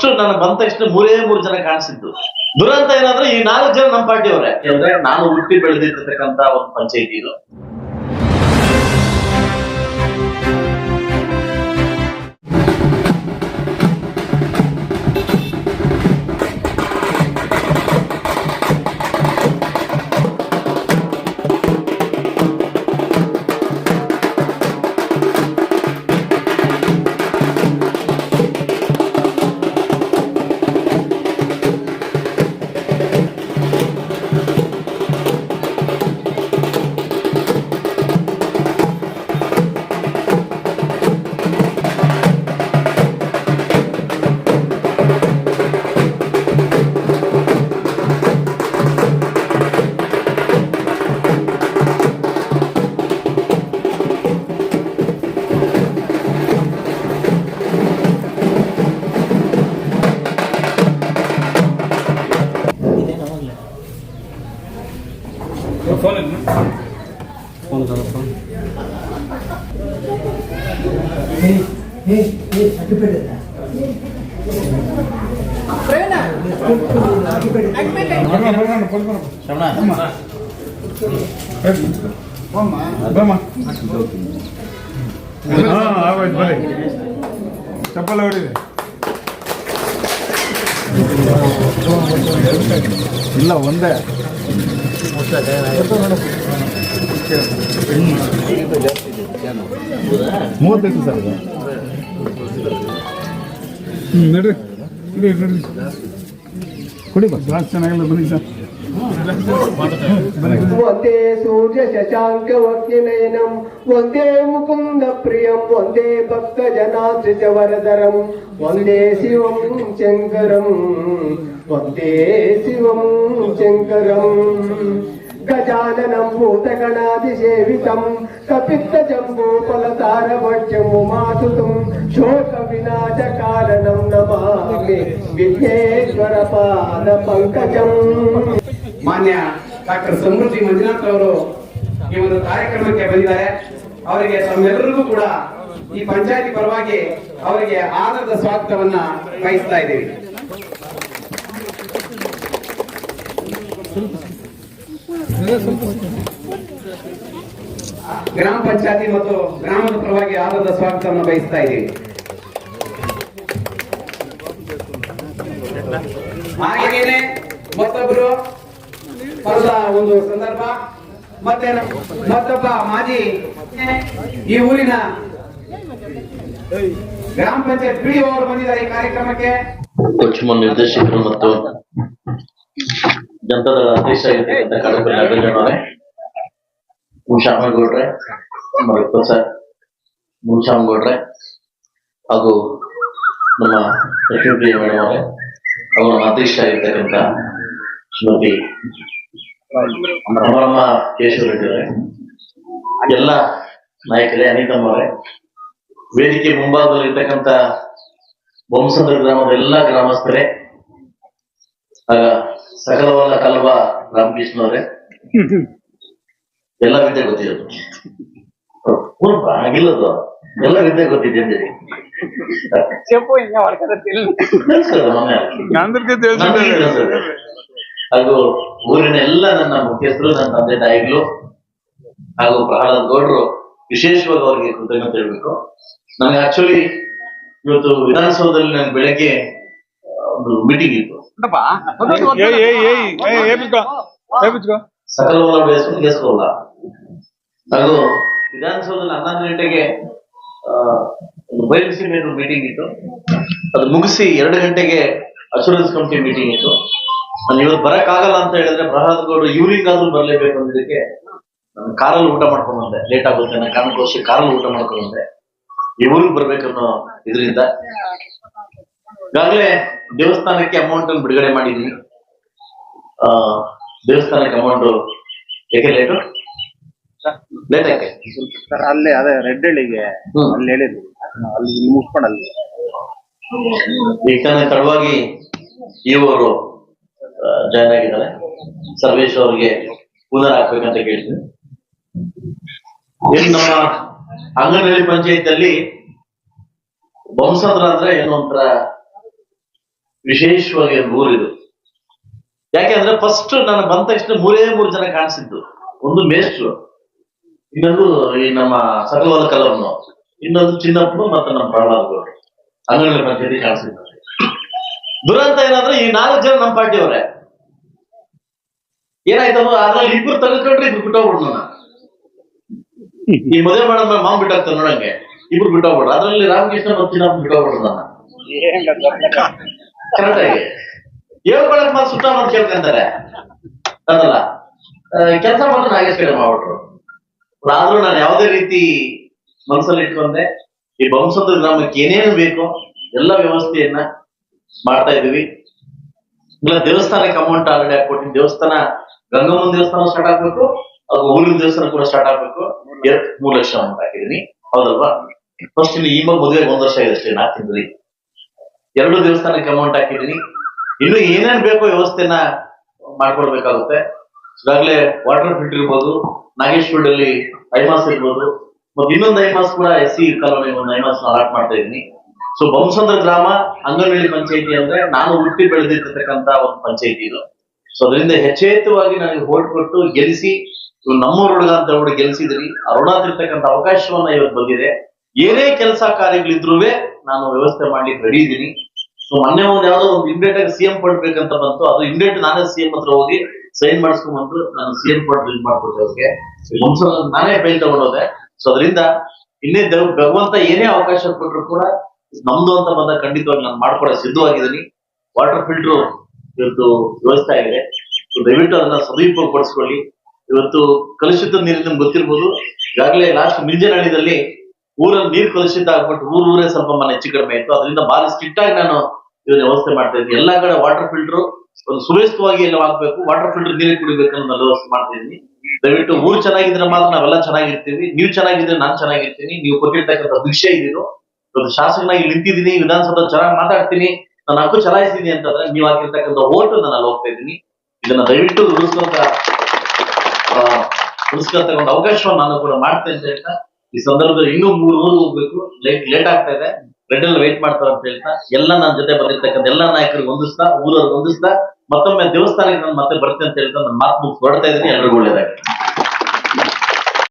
First ನಾನು ಬಂದ ತಕ್ಷಣ ಮೂರೇ ಮೂರು ಜನ ಕಾಣಿಸಿದ್ದು. ದುರಂತ ಏನಂದ್ರೆ ಈ ನಾಲ್ಕು ಜನ ನಮ್ಮ ಪಾರ್ಟಿಯವರೇ. ಅಂದ್ರೆ ನಾನು ಹುಟ್ಟಿ ಬೆಳೆದಿರ್ತಕ್ಕಂತ ಒಂದು ಪಂಚಾಯಿತಿ ಇದು. ಆಗೋಯ್ತು ಬನ್ನಿ ಚಪ್ಪಲ ಹೊಡಿದೆ ಇಲ್ಲ ಒಂದೇ ಮೂವತ್ತೈದು ಸರ್ ಹ್ಞೂ ನಡ್ರಿ. ನಡ್ರಿ ಕುಡಿ ಬಸ್ ಚೆನ್ನಾಗಿಲ್ಲ ಬನ್ನಿ ಸರ್. వందే సూర్య శశాంక వగ్నినయనం వందే ముకుంద ప్రియం వందే భక్త జనాశ్రిత వరదరం వందే శివం శంకరం వందే శివం శంకరం. గజాననం భూతగణాదిసేవితం కపిత్త జంబూ ఫలతారభట్యం ఉమాసుతం శోక వినాశ కారణం నమామి విఘ్నేశ్వర పాద పంకజం ಮಾನ್ಯ ಡಾಕ್ಟರ್ ಸಮೃದ್ಧಿ ಮಂಜುನಾಥ್ ಅವರು ಈ ಒಂದು ಕಾರ್ಯಕ್ರಮಕ್ಕೆ ಬಂದಿದ್ದಾರೆ ಅವರಿಗೆ ತಮ್ಮೆಲ್ಲರಿಗೂ ಕೂಡ ಈ ಪಂಚಾಯತಿ ಪರವಾಗಿ ಅವರಿಗೆ ಆದರದ ಸ್ವಾಗತವನ್ನ ಬಯಸ್ತಾ ಇದ್ದೀವಿ ಗ್ರಾಮ ಪಂಚಾಯತಿ ಮತ್ತು ಗ್ರಾಮದ ಪರವಾಗಿ ಆದರದ ಸ್ವಾಗತವನ್ನು ಬಯಸ್ತಾ ಇದ್ದೀವಿ. ಹಾಗೇನೆ ಮತ್ತೊಬ್ಬರು ಹೊಸ ಒಂದು ಸಂದರ್ಭ? ಮತ್ತೆ ಮತ್ತೊಬ್ಬ ಮಾಜಿ ಈ ಊರಿನ ಗ್ರಾಮ ಪಂಚಾಯತ್ ಪಿ ಅವರು ಬಂದಿದ್ದಾರೆ ಈ ಕಾರ್ಯಕ್ರಮಕ್ಕೆ. ಕೊಚ್ಚುಮ ನಿರ್ದೇಶಕರು ಮತ್ತು ಜನತಾದಳ ಅಧ್ಯಕ್ಷ ಆಗಿರ್ತಕ್ಕಂಥ ಕಡಪಲ್ಲಿ ನಾಗರಾಜನವರೇ ಮುನ್ಶಾಮಗೌಡ್ರೆ ಮರಪ್ಪ ಸರ್ ಮುನ್ಶಾಮಗೌಡ್ರೆ ಹಾಗೂ ನಮ್ಮ ಲಕ್ಷ್ಮೀಪ್ರಿಯ ಮೇಡಮ್ ಅವರೇ ಅವರ ಅಧ್ಯಕ್ಷ ಆಗಿರ್ತಕ್ಕಂಥ ಶ್ರೀಮತಿ ರಮರಮ್ಮ ಕೇಶವ ರೆಡ್ಡಿ ಅವರೇ ಎಲ್ಲ ನಾಯಕರೇ ಅನಿತಮ್ಮ ಅವರೇ ವೇದಿಕೆ ಮುಂಭಾಗದಲ್ಲಿ ಇರ್ತಕ್ಕಂಥ ಬೊಮ್ಮಸಂದ್ರ ಗ್ರಾಮದ ಎಲ್ಲ ಗ್ರಾಮಸ್ಥರೇ ಆಗ ಸಕಲವಲ್ಲ ಕಲ್ವ ರಾಮಕೃಷ್ಣ ಅವರೇ ಎಲ್ಲ ವಿದ್ಯೆ ಗೊತ್ತಿದೆ ಪೂರ್ವ ಆಗಿಲ್ಲದು ಎಲ್ಲ ವಿದ್ಯೆ ಗೊತ್ತಿದೆ ಅಂದಿರಿ ನಮಸ್ಕಾರ ಮೊನ್ನೆ అందరికీ ನನಗೆ తెలుసు ಗೊತ್ತಿದೆ. ಹಾಗೂ ಊರಿನ ಎಲ್ಲ ನನ್ನ ಮುಖ್ಯಸ್ಥರು ನನ್ನ ತಂದೆ ತಾಯಿಗಳು ಹಾಗೂ ಪ್ರಹ್ಲಾದ್ ಗೌಡ್ರು ವಿಶೇಷವಾಗಿ ಅವರಿಗೆ ಕೃತಜ್ಞತೆ ಹೇಳ್ಬೇಕು ನನಗೆ ಆಕ್ಚುಲಿ ಇವತ್ತು ವಿಧಾನಸೌಧದಲ್ಲಿ ನನಗೆ ಬೆಳಗ್ಗೆ ಆ, ಒಂದು ಮೀಟಿಂಗ್ ಇತ್ತು ಗೆಸ್ಕೋಲ್ಲ ಹಾಗೂ ವಿಧಾನಸೌಧದಲ್ಲಿ ಹನ್ನೊಂದು ಗಂಟೆಗೆ ಬಯಲು ಸೀಮೆ ಮೀಟಿಂಗ್ ಇತ್ತು ಅದು ಮುಗಿಸಿ ಎರಡು ಗಂಟೆಗೆ ಅಶೂರೆನ್ಸ್ ಕಂಪ್ನಿ ಮೀಟಿಂಗ್ ಇತ್ತು ನಾನು ಇವತ್ತು ಬರಕ್ಕಾಗಲ್ಲ ಅಂತ ಹೇಳಿದ್ರೆ ಪ್ರಹ್ಲಾದ್ ಗೌಡ ಇವ್ನಿಂಗ್ ಆದ್ರೂ ಬರ್ಲೇಬೇಕು ಅಂದಿದ್ದಕ್ಕೆ ನಾನು ಕಾರಲ್ಲಿ ಊಟ ಮಾಡ್ಕೊಂಡು ಬಂದೆ ಲೇಟ್ ಆಗುತ್ತೆ ನನ್ನ ಕಾರಣಕ್ಕೋಸ್ಕರ ಕಾರಲ್ಲಿ ಊಟ ಮಾಡ್ಕೊಂಡು ಬಂದೆ ಇವ್ರಿಗೆ ಬರ್ಬೇಕನ್ನೋ ಇದರಿಂದ ಈಗಾಗಲೇ ದೇವಸ್ಥಾನಕ್ಕೆ ಅಮೌಂಟ್ ಅನ್ನು ಬಿಡುಗಡೆ ಮಾಡಿದ್ವಿ. ಆ ದೇವಸ್ಥಾನಕ್ಕೆ ಅಮೌಂಟ್ ಏಕೆ ಲೇಟು ಸರ್ ಅಲ್ಲೇ ಅದೇ ರೆಡ್ ಹಳ್ಳಿಗೆ. ಅಲ್ಲಿ ಹೇಳಿದ್ರು ಅಲ್ಲಿ ಇಲ್ಲಿ ಮುಗಿಸ್ಕೊಂಡು ಅಲ್ಲಿ ತಡವಾಗಿ ಇವರು ಜಾಯ್ನ್ ಆಗಿದ್ದಾರೆ. ಸರ್ವೇಶ್ ಅವರಿಗೆ ಪುನರ್ ಹಾಕ್ಬೇಕಂತ ಕೇಳ್ತೀನಿ ಇನ್ನು ನಮ್ಮ ಅಂಗನಹಳ್ಳಿ ಪಂಚಾಯತ್ ಅಲ್ಲಿ ಬಂಸದ್ರ ಅಂದ್ರೆ ಏನೋ ಒಂಥರ ವಿಶೇಷವಾಗಿ ಊರಿದು ಯಾಕೆಂದ್ರೆ ಫಸ್ಟ್ ನಾನು ಬಂದ ತಕ್ಷಣ ಮೂರೇ ಮೂರು ಜನ ಕಾಣಿಸಿದ್ದು. ಒಂದು ಮೇಷ್ಟ್ರು. ಇನ್ನೊಂದು ಈ ನಮ್ಮ ಸಕಲವಾದ ಕಲವನ್ನು ಇನ್ನೊಂದು ಚಿನ್ನಪ್ಪನು ಮತ್ತೆ ನಮ್ಮ ಪ್ರಹ್ಲಾದ್ ಅಂಗಡಿ ಪಂಚಾಯತಿ ಕಾಣಿಸಿದ್ರು ದುರಂತ ಏನಂದ್ರೆ ಈ ನಾಲ್ಕು ಜನ ನಮ್ಮ ಪಾರ್ಟಿಯವರೇ. ಏನಾಯ್ತವ ಅದ್ರಲ್ಲಿ ಇಬ್ರು ತಗೊಂಡ್ರೆ ಇಬ್ರು ಬಿಟ್ಟೋಗ್ಬಿಡ್ ನಾನು. ಈ ಮದುವೆ ಮಾಡ ಮಾಮ್ ಬಿಟ್ಟಾಗ್ತಾರೆ ನೋಡಂಗೆ. ಇಬ್ರು ಬಿಟ್ಟೋಗ್ಬಿಡ್ರು. ಅದ್ರಲ್ಲಿ ರಾಮಕೃಷ್ಣ ಮತ್ತು ಚಿನ್ನಪ್ಪ ಬಿಟ್ಟೋಗ್ಬಿಡ್ರು ನನ್ನ ಕರೆಕ್ಟ್ ಆಗಿ. ಮಾತ್ರ ಸುತ್ತ ಅಂತ ಕೇಳ್ಕೊಂತಾರೆ ಅದಲ್ಲ ಕೆಲಸ ಮಾತ್ರ ನಾಗೇಶ್ ಕಡೆ ಮಾಡ್ಬಿಟ್ರು. ಆದ್ರೂ ನಾನು ಯಾವುದೇ ರೀತಿ ಮನಸ್ಸಲ್ಲಿ ಇಟ್ಕೊಂಡೆ, ಈ ಬಂಸಂದ್ರ ಗ್ರಾಮಕ್ಕೆ ಏನೇನು ಬೇಕೋ ಎಲ್ಲ ವ್ಯವಸ್ಥೆಯನ್ನ ಮಾಡ್ತಾ ಇದೀವಿ ಇಲ್ಲ, ದೇವಸ್ಥಾನಕ್ಕೆ ಅಮೌಂಟ್ ಆಲ್ರೆಡಿ ಹಾಕೊಟ್ಟಿನಿ ದೇವಸ್ಥಾನ, ಗಂಗಮ್ಮನ ದೇವಸ್ಥಾನ ಸ್ಟಾರ್ಟ್ ಆಗ್ಬೇಕು, ಅದು ಊರಿನ ದೇವಸ್ಥಾನ ಕೂಡ ಸ್ಟಾರ್ಟ್ ಆಗ್ಬೇಕು. ಮೂರು ಲಕ್ಷ ಅಮೌಂಟ್ ಹಾಕಿದೀನಿ. ಹೌದಲ್ವಾ? ಫಸ್ಟ್ ಇಲ್ಲಿ ಈಗ ಮದುವೆಗೆ ಒಂದ್ ವರ್ಷ ಇದೆ ಅಷ್ಟೇ, ನಾಲ್ಕು ತಿಂಗಳಿಗೆ ಎರಡು ದೇವಸ್ಥಾನಕ್ಕೆ ಅಮೌಂಟ್ ಹಾಕಿದೀನಿ ಇನ್ನು ಏನೇನ್ ಬೇಕೋ ವ್ಯವಸ್ಥೆನ ಮಾಡ್ಕೊಡ್ಬೇಕಾಗುತ್ತೆ. ಈಗಾಗಲೇ ವಾಟರ್ ಫಿಲ್ಟರ್ ಇರ್ಬೋದು ನಾಗೇಶ್ವರಲ್ಲಿ ಐಮಾಸ್ ಇರ್ಬೋದು, ಮತ್ತೆ ಇನ್ನೊಂದು ಐಮಾಸ್ ಕೂಡ ಎಸ್ ಸಿ ಕಾಲೋನಿ ಒಂದು ಐಮಾಸ್ ಅಲಾಟ್ ಮಾಡ್ತಾ ಇದೀನಿ ಸೊ ಬಂಸಂದ್ರ ಗ್ರಾಮ, ಅಂಗನಹಳ್ಳಿ ಪಂಚಾಯಿತಿ ಅಂದ್ರೆ ನಾನು ಹುಟ್ಟಿ ಬೆಳೆದಿರ್ತಕ್ಕಂತ ಒಂದು ಪಂಚಾಯಿತಿ ಇದು. ಸೊ ಅದರಿಂದ ಹೆಚ್ಚೇತವಾಗಿ ನನಗೆ ಓಟ್ ಕೊಟ್ಟು ಗೆಲ್ಲಿಸಿ ನಮ್ಮೂರ ಹುಡುಗ ಅಂತ ಹುಡುಗ ಗೆಲ್ಸಿದ್ರಿ ತಿರ್ತಕ್ಕಂಥ ಅವಕಾಶವನ್ನ ಇವತ್ತು ಬಂದಿದೆ. ಏನೇ ಕೆಲಸ ಕಾರ್ಯಗಳಿದ್ರು ನಾನು ವ್ಯವಸ್ಥೆ ಮಾಡ್ಲಿಕ್ಕೆ ರೆಡಿ ಇದ್ದೀನಿ. ಸೊ ಮೊನ್ನೆ ಒಂದು ಯಾವ್ದೋ ಒಂದು ಇಮ್ಡಿಯೇಟ್ ಆಗಿ ಸಿಎಂ ಫಂಡ್ ಬೇಕಂತ ಬಂತು. ಅದು ಇಮ್ಡಿಯೇಟ್ ನಾನೇ ಸಿಎಂ ಹತ್ರ ಹೋಗಿ ಸೈನ್ ಮಾಡಿಸ್ಕೊಂಡ್ ಬಂದ್ರು ನಾನು ಸಿಎಂ ಫಂಡ್ ಬಿಲ್ ಮಾಡ್ಕೊಟ್ಟೆ ಅವ್ರಿಗೆ. ಮುಂಚೆ ನಾನೇ ಬೈಲ್ ತಗೊಂಡೋದೆ ಸೊ ಅದರಿಂದ ಇನ್ನೇ ದೇವ್ ಭಗವಂತ ಏನೇ ಅವಕಾಶ ಕೊಟ್ಟರು ಕೂಡ ನಮ್ದು ಅಂತ ಬಂದ ಖಂಡಿತವಾಗಿ ನಾನು ಮಾಡ್ಕೊಡೋ ಸಿದ್ಧವಾಗಿದ್ದೀನಿ. ವಾಟರ್ ಫಿಲ್ಟರ್ ಇವತ್ತು ವ್ಯವಸ್ಥೆ ಆಗಿದೆ. ಸೊ ದಯವಿಟ್ಟು ಅದನ್ನ ಸದುಪಯೋಗಪಡಿಸ್ಕೊಳ್ಳಿ ಇವತ್ತು ಕಲುಷಿತ ನೀರು ನಿಮ್ಗೆ ಗೊತ್ತಿರ್ಬೋದು. ಈಗಾಗಲೇ ಲಾಸ್ಟ್ ಮಿಂಜನಹಳ್ಳಿದಲ್ಲಿ ಊರಲ್ಲಿ ನೀರು ಕಲುಷಿತ ಆಗ್ಬಿಟ್ಟು ಊರ್ ಊರೇ ಸ್ವಲ್ಪ ಮನೆ ಹೆಚ್ಚು ಕಡಿಮೆ ಆಯ್ತು ಅದರಿಂದ ಭಾರಿ ಸ್ಟ್ರಿಕ್ಟ್ ಆಗಿ ನಾನು ಇದನ್ನ ವ್ಯವಸ್ಥೆ ಮಾಡ್ತಾ ಇದ್ದೀನಿ ಎಲ್ಲಾ ಕಡೆ ವಾಟರ್ ಫಿಲ್ಟರ್ ಒಂದು ಸುವ್ಯವಸ್ಥಿತವಾಗಿ ಎಲ್ಲ ಹಾಕ್ಬೇಕು. ವಾಟರ್ ಫಿಲ್ಟರ್ ನೀರು ಕುಡಿಬೇಕು ಅನ್ನೋದನ್ನ ವ್ಯವಸ್ಥೆ ಮಾಡ್ತಾ ಇದ್ದೀನಿ ದಯವಿಟ್ಟು ಊರು ಚೆನ್ನಾಗಿದ್ರೆ ಮಾತ್ರ ನಾವೆಲ್ಲ ಚೆನ್ನಾಗಿರ್ತೀವಿ. ನೀವು ಚೆನ್ನಾಗಿದ್ರೆ ನಾನ್ ಚೆನ್ನಾಗಿರ್ತೀನಿ. ನೀವು ಕೊಟ್ಟಿರ್ತಕ್ಕಂಥ ಭಿಕ್ಷೆ ಇದೀರೋ ಒಂದು ಶಾಸಕನಾಗಿ ನಿಂತಿದ್ದೀನಿ. ವಿಧಾನಸಭೆ ಚೆನ್ನಾಗಿ ಮಾತಾಡ್ತೀನಿ. ನನ್ನ ಹಕ್ಕು ಚಲಾಯಿಸಿದೀನಿ ಅಂತಂದ್ರೆ ನೀವು ಹಾಕಿರ್ತಕ್ಕಂಥ ಓಟು ನಾನು ಅಲ್ಲಿ ಹೋಗ್ತಾ ಇದ್ದೀನಿ. ಇದನ್ನ ದಯವಿಟ್ಟು ಉಳಿಸ್ಕೊಂತ ಉಳಿಸ್ಕೊಳ್ತಕ್ಕಂಥ ಅವಕಾಶವನ್ನು ನಾನು ಕೂಡ ಮಾಡ್ತೇನೆ ಅಂತ ಈ ಸಂದರ್ಭದಲ್ಲಿ ಇನ್ನೂ ಮೂರು ಊರು ಹೋಗ್ಬೇಕು. ಲೇಟ್ ಲೇಟ್ ಆಗ್ತಾ ಇದೆ. ರೆಡ್ ಅಲ್ಲಿ ವೇಟ್ ಮಾಡ್ತಾರೆ ಅಂತ ಹೇಳ್ತಾ, ಎಲ್ಲ ನನ್ನ ಜೊತೆ ಬಂದಿರ್ತಕ್ಕಂಥ ಎಲ್ಲ ನಾಯಕರಿಗೆ ಹೊಂದಿಸ್ತಾ ಊರವ್ರಿಗೆ ಹೊಂದಿಸ್ತಾ ಮತ್ತೊಮ್ಮೆ ದೇವಸ್ಥಾನಕ್ಕೆ ನಾನು ಮತ್ತೆ ಬರ್ತೇನೆ ಅಂತ ಹೇಳ್ತಾ ನನ್ನ ಮಾತು ಹೊರಡ್ತಾ ಇದ್ದೀನಿ. ಎಲ್ರಿಗೂ ಒಳ್ಳೇದಾಗಿ